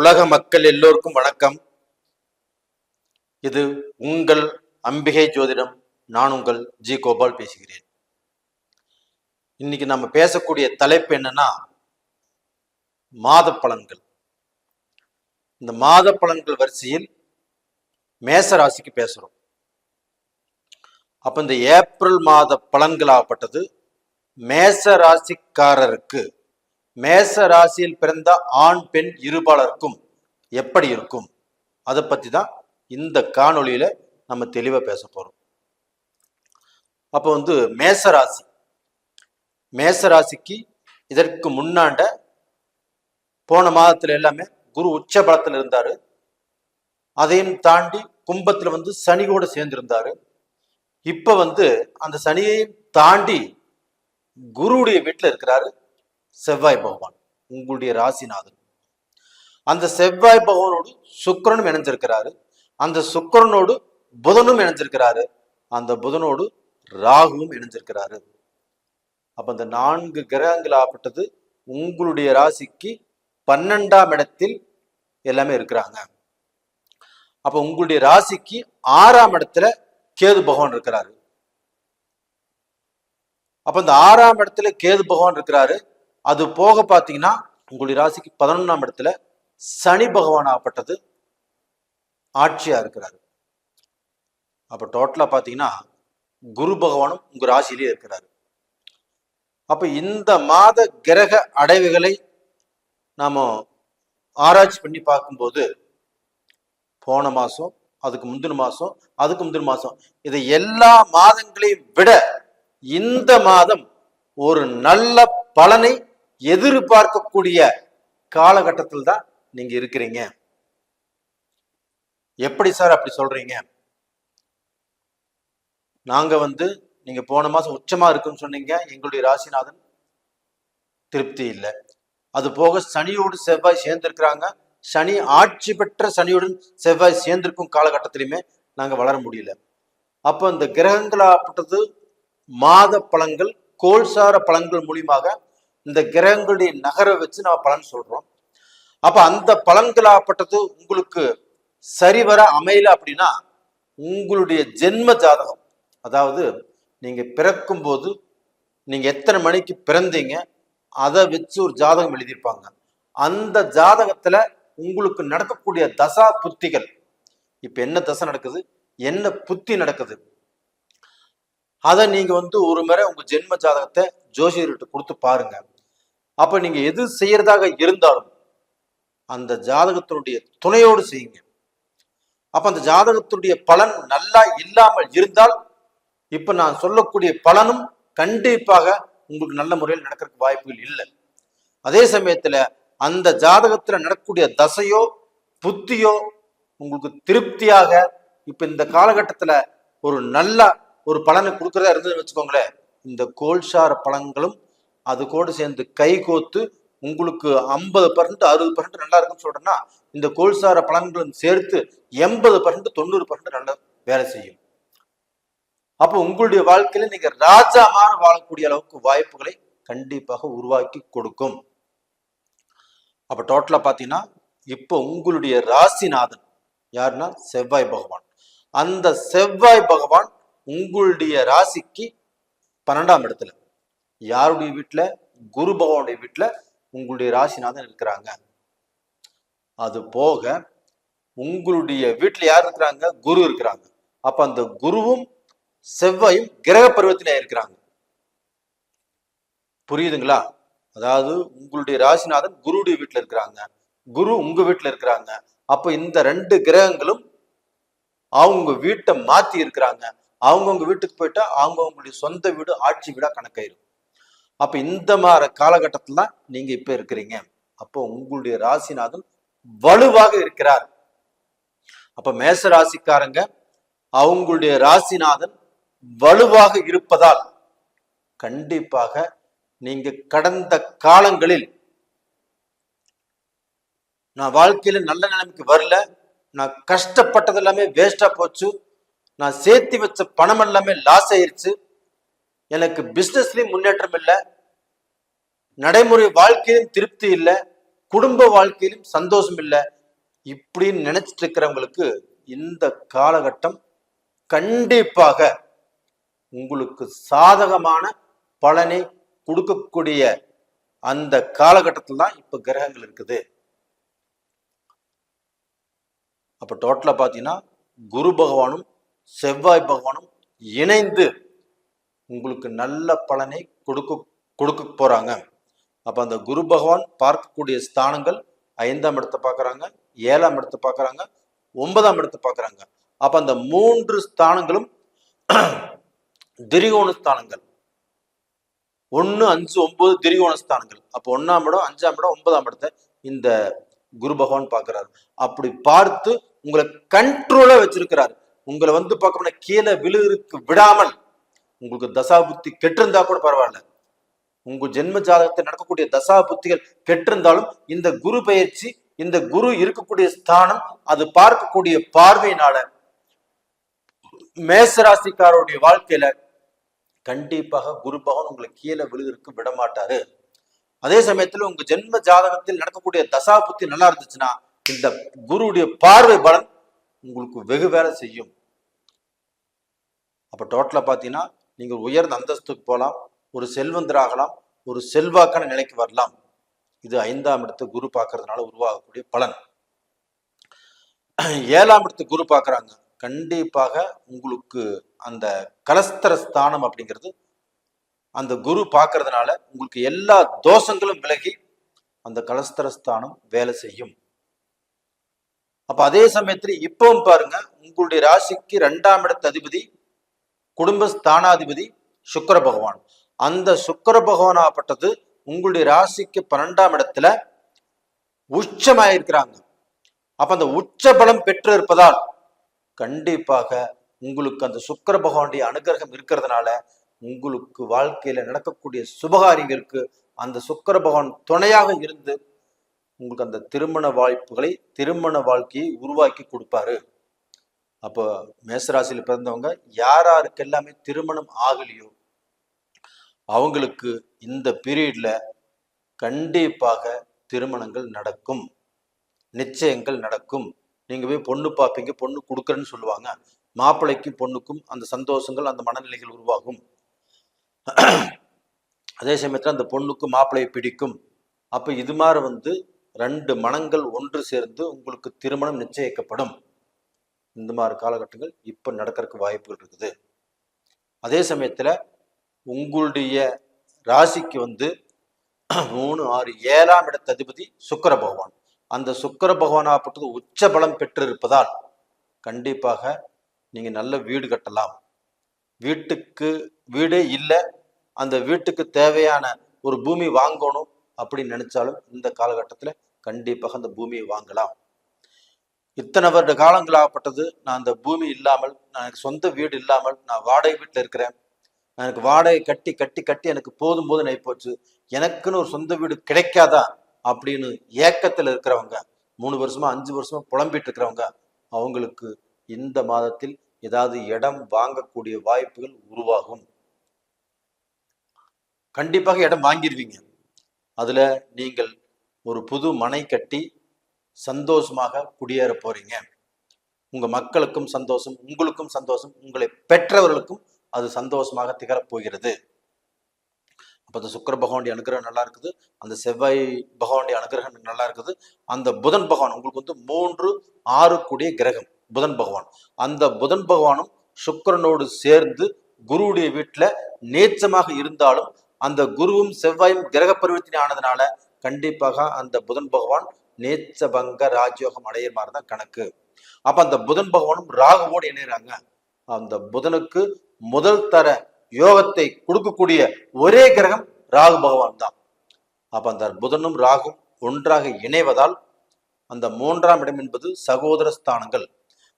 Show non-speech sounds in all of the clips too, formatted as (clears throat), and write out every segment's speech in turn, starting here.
உலக மக்கள் எல்லோருக்கும் வணக்கம். இது உங்கள் அம்பிகை ஜோதிடம். நான் உங்கள் ஜி கோபால் பேசுகிறேன். இன்னைக்கு நம்ம பேசக்கூடிய தலைப்பு என்னன்னா மாத பலன்கள் இந்த மாத பலன்கள் வரிசையில் மேச ராசிக்கு பேசுறோம். அப்ப இந்த ஏப்ரல் மாத பலன்களாகப்பட்டது மேச ராசிக்காரருக்கு மேச ராசியில் பிறந்த ஆண் பெண் இருபாலருக்கும் எப்படி இருக்கும்? அதை பற்றி தான் இந்த காணொளியில் நம்ம தெளிவாக பேச போகிறோம் அப்போ வந்து மேச ராசி மேச ராசிக்கு இதற்கு முன்னாண்ட போன மாதத்தில் எல்லாமே குரு உச்ச பலத்தில் இருந்தார். அதையும் தாண்டி கும்பத்தில் வந்து சனி கூட சேர்ந்திருந்தார். இப்போ வந்து அந்த சனியையும் தாண்டி குருவுடைய வீட்டில் இருக்கிறாரு. செவ்வாய் பகவான் உங்களுடைய ராசிநாதன். அந்த செவ்வாய் பகவானோடு சுக்கிரனும் இணைஞ்சிருக்கிறாரு. அந்த சுக்கரனோடு புதனும் இணைஞ்சிருக்கிறாரு. அந்த புதனோடு ராகுவும் இணைஞ்சிருக்கிறாரு. அப்ப இந்த நான்கு கிரகங்கள் ஆப்பட்டது உங்களுடைய ராசிக்கு பன்னெண்டாம் இடத்தில் எல்லாமே இருக்கிறாங்க. அப்ப உங்களுடைய ராசிக்கு ஆறாம் இடத்துல கேது பகவான் இருக்கிறாரு. அப்ப இந்த ஆறாம் இடத்துல கேது பகவான் இருக்கிறாரு. அது போக பார்த்தீங்கன்னா உங்களுடைய ராசிக்கு பதினொன்றாம் இடத்துல சனி பகவான் ஆப்பட்டது ஆட்சியா இருக்கிறாரு. அப்ப டோட்டலா பாத்தீங்கன்னா குரு பகவானும் உங்க ராசியிலேயே இருக்கிறாரு. அப்ப இந்த மாத கிரக அடைவுகளை நாம ஆராய்ச்சி பண்ணி பார்க்கும்போது போன மாசம் அதுக்கு முந்தின மாசம் அதுக்கு முந்தின மாசம் இதை எல்லா மாதங்களையும் விட இந்த மாதம் ஒரு நல்ல பலனை எதிர்பார்க்கக்கூடிய காலகட்டத்தில் தான் நீங்க இருக்கிறீங்க. எப்படி சார் அப்படி சொல்றீங்க? நாங்க வந்து நீங்க போன மாசம் உச்சமா இருக்குன்னு சொன்னீங்க. எங்களுடைய ராசிநாதன் திருப்தி இல்லை. அது போக சனியோடு செவ்வாய் சேர்ந்திருக்கிறாங்க. சனி ஆட்சி பெற்ற சனியுடன் செவ்வாய் சேர்ந்திருக்கும் காலகட்டத்திலுமே நாங்க வளர முடியல. அப்போ இந்த கிரகங்களாப்பட்டது மாத பழங்கள் கோல்சார பழங்கள் மூலியமாக இந்த கிரகங்களுடைய நகரை வச்சு நம்ம பலன் சொல்றோம். அப்ப அந்த பலன்களாப்பட்டது உங்களுக்கு சரிவர அமையல அப்படின்னா உங்களுடைய ஜென்ம ஜாதகம் அதாவது நீங்க பிறக்கும் போது நீங்க எத்தனை மணிக்கு பிறந்தீங்க அதை வச்சு ஒரு ஜாதகம் எழுதியிருப்பாங்க. அந்த ஜாதகத்துல உங்களுக்கு நடக்கக்கூடிய தசா புத்திகள். இப்ப என்ன தசை நடக்குது? என்ன புத்தி நடக்குது? அதை நீங்க வந்து ஒரு முறை உங்க ஜென்ம ஜாதகத்தை ஜோசியர்கிட்ட கொடுத்து பாருங்க. அப்ப நீங்க எது செய்யறதாக இருந்தாலும் அந்த ஜாதகத்தினுடைய துணையோடு செய்யுங்க. அப்ப அந்த ஜாதகத்துடைய பலன் நல்லா இல்லாமல் இருந்தால் இப்ப நான் சொல்லக்கூடிய பலனும் கண்டிப்பாக உங்களுக்கு நல்ல முறையில் நடக்கிறதுக்கு வாய்ப்புகள் இல்லை. அதே சமயத்துல அந்த ஜாதகத்துல நடக்கக்கூடிய தசையோ புத்தியோ உங்களுக்கு திருப்தியாக இப்ப இந்த காலகட்டத்துல ஒரு நல்ல ஒரு பலனை கொடுக்கறதா இருந்ததுன்னு வச்சுக்கோங்களேன் இந்த கோல்சார பழங்களும் அது கூட சேர்ந்து கை கோத்து உங்களுக்கு ஐம்பது பர்சன்ட் அறுபது பர்சன்ட் நல்லா இருக்குன்னு சொல்றேன்னா இந்த கோல்சார பலன்களும் சேர்த்து எண்பது பர்சன்ட் தொண்ணூறு பர்சன்ட் நல்லா வேலை செய்யும். அப்போ உங்களுடைய வாழ்க்கையில நீங்க ராஜாமான வாழக்கூடிய அளவுக்கு வாய்ப்புகளை கண்டிப்பாக உருவாக்கி கொடுக்கும். அப்ப டோட்டலா பாத்தீங்கன்னா இப்போ உங்களுடைய ராசிநாதன் யாருன்னா செவ்வாய் பகவான். அந்த செவ்வாய் பகவான் உங்களுடைய ராசிக்கு பன்னெண்டாம் இடத்துல. யாருடைய வீட்டில் குரு பகவானுடைய வீட்டில் உங்களுடைய ராசிநாதன் இருக்கிறாங்க. அது போக உங்களுடைய வீட்டில் யார் இருக்கிறாங்க? குரு இருக்கிறாங்க. அப்ப அந்த குருவும் செவ்வாயும் கிரக பருவத்தில் இருக்கிறாங்க. புரியுதுங்களா? அதாவது உங்களுடைய ராசிநாதன் குருடைய வீட்டில் இருக்கிறாங்க. குரு உங்க வீட்டில் இருக்கிறாங்க. அப்ப இந்த ரெண்டு கிரகங்களும் அவங்க வீட்டை மாத்தி இருக்கிறாங்க. அவங்கவுங்க வீட்டுக்கு போயிட்டா அவங்கவுங்களுடைய சொந்த வீடு ஆட்சி வீடா கணக்காயிரும். அப்போ இந்த மாதிரி காலகட்டத்தில் தான் இப்போ இருக்கிறீங்க. அப்போ உங்களுடைய ராசிநாதன் வலுவாக இருக்கிறார். அப்போ மேச ராசிக்காரங்க அவங்களுடைய ராசிநாதன் வலுவாக இருப்பதால் கண்டிப்பாக நீங்க கடந்த காலங்களில் நான் வாழ்க்கையில நல்ல நிலைமைக்கு வரல. நான் கஷ்டப்பட்டது எல்லாமே வேஸ்டா போச்சு. நான் சேர்த்து வச்ச பணம் எல்லாமே லாஸ் ஆயிருச்சு. எனக்கு பிஸ்னஸ்லையும் முன்னேற்றம் இல்லை. நடைமுறை வாழ்க்கையிலும் திருப்தி இல்லை. குடும்ப வாழ்க்கையிலும் சந்தோஷம் இல்லை. இப்படின்னு நினைச்சிட்டு இருக்கிறவங்களுக்கு இந்த காலகட்டம் கண்டிப்பாக உங்களுக்கு சாதகமான பலனை கொடுக்கக்கூடிய அந்த காலகட்டத்தில் தான் இப்போ கிரகங்கள் இருக்குது. அப்போ டோட்டலாக பார்த்தீங்கன்னா குரு பகவானும் செவ்வாய் பகவானும் இணைந்து உங்களுக்கு நல்ல பலனை கொடுக்க கொடுக்க போறாங்க. அப்போ அந்த குரு பகவான் பார்க்கக்கூடிய ஸ்தானங்கள் ஐந்தாம் இடத்தை பார்க்கறாங்க ஏழாம் இடத்தை பார்க்கறாங்க ஒன்பதாம் இடத்தை பார்க்குறாங்க. அப்போ அந்த மூன்று ஸ்தானங்களும் (clears throat) திரிகோண ஸ்தானங்கள். ஒன்னு அஞ்சு ஒன்பது திரிகோண ஸ்தானங்கள். அப்போ ஒன்னாம் இடம் அஞ்சாம் இடம் ஒன்பதாம் இடத்தை இந்த குரு பகவான் பார்க்குறாரு. அப்படி பார்த்து உங்களை கண்ட்ரோலா வச்சிருக்கிறாரு. உங்களை வந்து பார்க்கணும்னா கீழே விழுகிறதுக்கு விடாமல் உங்களுக்கு தசா புத்தி கெட்டிருந்தா கூட பரவாயில்ல. உங்க ஜென்ம ஜாதகத்தில் நடக்கக்கூடிய தசா புத்திகள் கெட்டிருந்தாலும் இந்த குரு பயிற்சி இந்த குரு இருக்கக்கூடிய ஸ்தானம் அது பார்க்கக்கூடிய பார்வையினால மேசராசிக்காரருடைய வாழ்க்கையில கண்டிப்பாக குரு பகவான் உங்களை கீழே விழுகிறதுக்கு விட மாட்டாரு அதே சமயத்துல உங்க ஜென்ம ஜாதகத்தில் நடக்கக்கூடிய தசா புத்தி நல்லா இருந்துச்சுன்னா இந்த குருவுடைய பார்வை பலன் உங்களுக்கு வெகு வேலை செய்யும். அப்ப டோட்டலா பாத்தீங்கன்னா நீங்கள் உயர்ந்த அந்தஸ்துக்கு போகலாம் ஒரு செல்வந்தராகலாம் ஒரு செல்வாக்கான நிலைக்கு வரலாம். இது ஐந்தாம் இடத்து குரு பார்க்கறதுனால உருவாகக்கூடிய பலன். ஏழாம் இடத்து குரு பார்க்குறாங்க. கண்டிப்பாக உங்களுக்கு அந்த கலஸ்தர ஸ்தானம் அப்படிங்கிறது அந்த குரு பார்க்கறதுனால உங்களுக்கு எல்லா தோஷங்களும் விலகி அந்த கலஸ்தர ஸ்தானம் வேலை செய்யும். அப்ப அதே சமயத்துல இப்பவும் பாருங்க உங்களுடைய ராசிக்கு ரெண்டாம் இடத்து அதிபதி குடும்ப ஸ்தானாதிபதி சுக்கர பகவான். அந்த சுக்கர பகவானாப்பட்டது உங்களுடைய ராசிக்கு பன்னெண்டாம் இடத்துல உச்சமாயிருக்கிறாங்க. அப்ப அந்த உச்ச பலம் பெற்று இருப்பதால் கண்டிப்பாக உங்களுக்கு அந்த சுக்கிர பகவானுடைய அனுகிரகம் இருக்கிறதுனால உங்களுக்கு வாழ்க்கையில நடக்கக்கூடிய சுபகாரியங்களுக்கு அந்த சுக்கர பகவான் துணையாக இருந்து உங்களுக்கு அந்த திருமண வாய்ப்புகளை திருமண வாழ்க்கையை உருவாக்கி கொடுப்பாரு. அப்போ மேசராசியில் பிறந்தவங்க யார் யாருக்கு எல்லாமே திருமணம் ஆகலையோ அவங்களுக்கு இந்த பீரியட்ல கண்டிப்பாக திருமணங்கள் நடக்கும். நிச்சயங்கள் நடக்கும். நீங்க போய் பொண்ணு பார்ப்பீங்க பொண்ணு கொடுக்குறேன்னு சொல்லுவாங்க. மாப்பிள்ளைக்கும் பொண்ணுக்கும் அந்த சந்தோஷங்கள் அந்த மனநிலைகள் உருவாகும். அதே சமயத்தில் அந்த பொண்ணுக்கு மாப்பிள்ளையை பிடிக்கும். அப்போ இது மாதிரி வந்து ரெண்டு மனங்கள் ஒன்று சேர்ந்து உங்களுக்கு திருமணம் நிச்சயிக்கப்படும். இந்த மாதிரி காலகட்டங்கள் இப்போ நடக்கிறதுக்கு வாய்ப்புகள் இருக்குது. அதே சமயத்தில் உங்களுடைய ராசிக்கு வந்து (clears throat) மூணு ஆறு ஏழாம் இடத்த அதிபதி சுக்கர பகவான். அந்த சுக்கர பகவானாப்பட்டது உச்ச பலம் பெற்றிருப்பதால் கண்டிப்பாக நீங்கள் நல்ல வீடு கட்டலாம். வீட்டுக்கு வீடே இல்லை அந்த வீட்டுக்கு தேவையான ஒரு பூமி வாங்கணும் அப்படின்னு நினைச்சாலும் இந்த காலகட்டத்தில் கண்டிப்பாக அந்த பூமியை வாங்கலாம். இத்தனை வருட காலங்களாகப்பட்டது நான் அந்த பூமி இல்லாமல் நான் எனக்கு சொந்த வீடு இல்லாமல் நான் வாடகை வீட்டில் இருக்கிறேன். எனக்கு வாடகை கட்டி கட்டி கட்டி எனக்கு போதும் போது போச்சு. எனக்குன்னு ஒரு சொந்த வீடு கிடைக்காதா அப்படின்னு ஏக்கத்தில் இருக்கிறவங்க மூணு வருஷமா அஞ்சு வருஷமா புலம்பிட்டு இருக்கிறவங்க அவங்களுக்கு இந்த மாதத்தில் ஏதாவது இடம் வாங்கக்கூடிய வாய்ப்புகள் உருவாகும். கண்டிப்பாக இடம் வாங்கிடுவீங்க அதுல நீங்கள் ஒரு புது மனை கட்டி சந்தோஷமாக குடியேற போறீங்க. உங்க மக்களுக்கும் சந்தோஷம் உங்களுக்கும் சந்தோஷம் உங்களை பெற்றவர்களுக்கும் அது சந்தோஷமாக திகழப்போகிறது அப்போ அந்த சுக்கர பகவானுடைய அனுகிரகம் நல்லா இருக்குது. அந்த செவ்வாய் பகவானுடைய அனுகிரகம் நல்லா இருக்குது. அந்த புதன் பகவான் உங்களுக்கு வந்து மூன்று ஆறு கூடிய கிரகம் புதன் பகவான். அந்த புதன் பகவானும் சுக்கரனோடு சேர்ந்து குருவுடைய வீட்டில் நேச்சமாக இருந்தாலும் அந்த குருவும் செவ்வாயும் கிரக பரிவர்த்தனை ஆனதுனால கண்டிப்பாக அந்த புதன் பகவான் நேச்சபங்க ராஜயோகம் அடைய மாதிரி தான் கணக்கு. அப்ப அந்த புதன் பகவானும் ராகுவோடு இணைகிறாங்க அந்த புதனுக்கு முதல் தர யோகத்தை கொடுக்கக்கூடிய ஒரே கிரகம் ராகு பகவான் தான். அப்ப அந்த புதனும் ராகும் ஒன்றாக இணைவதால் அந்த மூன்றாம் இடம் என்பது சகோதர ஸ்தானங்கள்.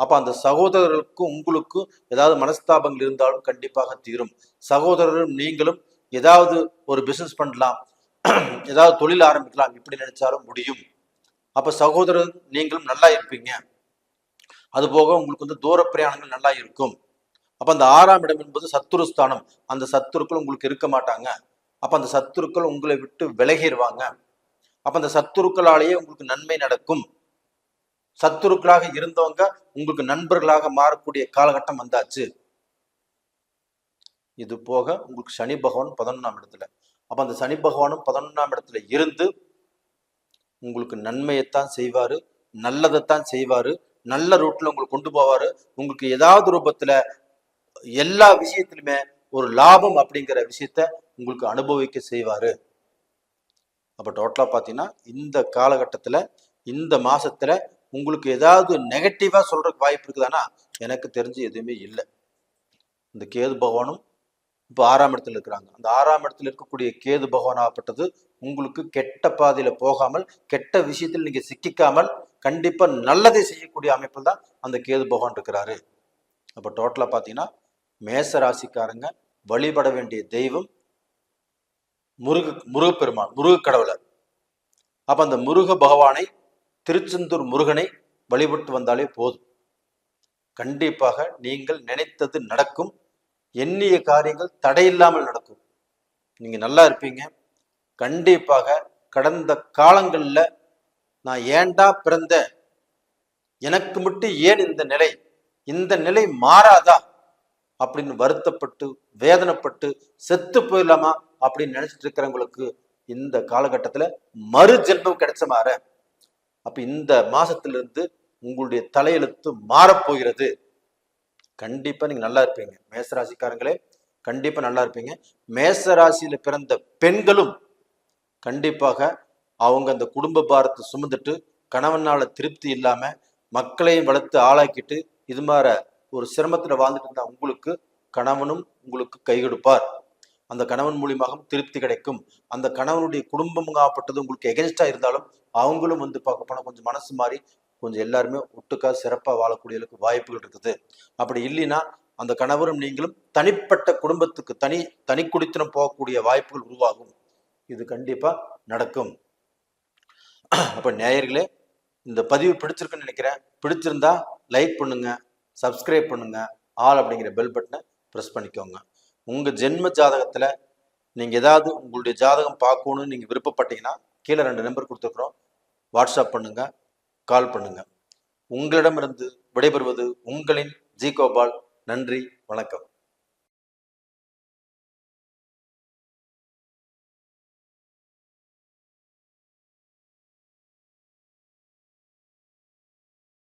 அப்ப அந்த சகோதரர்களுக்கும் உங்களுக்கும் ஏதாவது மனஸ்தாபங்கள் இருந்தாலும் கண்டிப்பாக தீரும். சகோதரரும் நீங்களும் ஏதாவது ஒரு பிசினஸ் பண்ணலாம். ஏதாவது தொழில் ஆரம்பிக்கலாம். இப்படி நினைச்சாலும் முடியும். அப்போ சகோதரர் நீங்களும் நல்லா இருப்பீங்க. அதுபோக உங்களுக்கு வந்து தூர பிரயாணங்கள் நல்லா இருக்கும். அப்போ அந்த ஆறாம் இடம் என்பது சத்துருஸ்தானம் அந்த சத்துருக்கள் உங்களுக்கு இருக்க மாட்டாங்க. அப்போ அந்த சத்துருக்கள் உங்களை விட்டு விலகிடுவாங்க அப்போ அந்த சத்துருக்களாலேயே உங்களுக்கு நன்மை நடக்கும். சத்துருக்களாக இருந்தவங்க உங்களுக்கு நண்பர்களாக மாறக்கூடிய காலகட்டம் வந்தாச்சு. இது போக உங்களுக்கு சனி பகவான் பதினொன்றாம் இடத்துல. அப்போ அந்த சனி பகவானும் பதினொன்றாம் இடத்துல இருந்து உங்களுக்கு நன்மையைத்தான் செய்வார் நல்லதைத்தான் செய்வார் நல்ல ரூட்ல உங்களுக்கு கொண்டு போவார். உங்களுக்கு ஏதாவது ரூபத்தில் எல்லா விஷயத்திலுமே ஒரு லாபம் அப்படிங்கிற விஷயத்த உங்களுக்கு அனுபவிக்க செய்வார். அப்போ டோட்டலாக பார்த்தீங்கன்னா இந்த காலகட்டத்தில் இந்த மாதத்தில் உங்களுக்கு ஏதாவது நெகட்டிவாக சொல்கிறதுக்கு வாய்ப்பு இருக்குதானா எனக்கு தெரிஞ்சு எதுவுமே இல்லை. இந்த கேது பகவானும் இப்போ ஆறாம் இடத்துல இருக்கிறாங்க. அந்த ஆறாம் இடத்துல இருக்கக்கூடிய கேது பகவானாகப்பட்டது உங்களுக்கு கெட்ட பாதையில போகாமல் கெட்ட விஷயத்தில் நீங்க சிக்கிக்காமல் கண்டிப்பா நல்லதை செய்யக்கூடிய அமைப்பில் தான் அந்த கேது பகவான் இருக்கிறாரு. அப்போ டோட்டலா பார்த்தீங்கன்னா மேச ராசிக்காரங்க வழிபட வேண்டிய தெய்வம் முருக முருகப்பெருமான் முருக கடவுளர். அப்ப அந்த முருக பகவானை திருச்செந்தூர் முருகனை வழிபட்டு வந்தாலே போதும். கண்டிப்பாக நீங்கள் நினைத்தது நடக்கும் எண்ணிய காரியங்கள் தடையில்லாமல் நடக்கும். நீங்க நல்லா இருப்பீங்க. கண்டிப்பாக கடந்த காலங்களில் நான் ஏன்டா பிறந்த? எனக்கு மட்டும் ஏன் இந்த நிலை? இந்த நிலை மாறாதா? அப்படின்னு வருத்தப்பட்டு வேதனைப்பட்டு செத்து போயிடலாமா அப்படின்னு நினைச்சிட்டு இருக்கிறவங்களுக்கு இந்த காலகட்டத்துல மறு ஜென்மம் கிடைச்ச மாற அப்ப இந்த மாசத்திலிருந்து உங்களுடைய தலையெழுத்து மாறப்போகிறது கண்டிப்பா நீங்க நல்லா இருப்பீங்க. மேசராசிக்காரங்களே கண்டிப்பா நல்லா இருப்பீங்க. மேசராசியில பிறந்த பெண்களும் கண்டிப்பாக அவங்க அந்த குடும்ப பாரத்தை சுமந்துட்டு கணவனால் திருப்தி இல்லாமல் மக்களையும் வளர்த்து ஆளாக்கிட்டு இது மாதிரி ஒரு சிரமத்தில் வாழ்ந்துட்டு இருந்தால் உங்களுக்கு கணவனும் உங்களுக்கு கை கொடுப்பார். அந்த கணவன் மூலியமாக திருப்தி கிடைக்கும். அந்த கணவனுடைய குடும்பமாகப்பட்டது உங்களுக்கு எகென்ஸ்டாக இருந்தாலும் அவங்களும் வந்து பார்க்க போனால் கொஞ்சம் மனசு மாறி கொஞ்சம் எல்லாருமே ஒட்டுக்கா சிறப்பாக வாழக்கூடிய அளவுக்கு வாய்ப்புகள் இருக்குது. அப்படி இல்லைன்னா அந்த கணவரும் நீங்களும் தனிப்பட்ட குடும்பத்துக்கு தனி தனி குடித்தனம் போகக்கூடிய வாய்ப்புகள் உருவாகும். இது கண்டிப்பாக நடக்கும். அப்போ நேயர்களே இந்த பதிவு பிடிச்சிருக்குன்னு நினைக்கிறேன். பிடிச்சிருந்தா லைக் பண்ணுங்க சப்ஸ்கிரைப் பண்ணுங்க ஆல் அப்படிங்கிற பெல் பட்டனை ப்ரெஸ் பண்ணிக்கோங்க. உங்கள் ஜென்ம ஜாதகத்தில் நீங்கள் ஏதாவது உங்களுடைய ஜாதகம் பார்க்கணும்னு நீங்கள் விருப்பப்பட்டீங்கன்னா கீழே ரெண்டு நம்பர் கொடுத்துருக்குறோம். வாட்ஸ்அப் பண்ணுங்க கால் பண்ணுங்க. உங்களிடமிருந்து விடைபெறுவது உங்களின் ஜி கோபால் நன்றி வணக்கம்.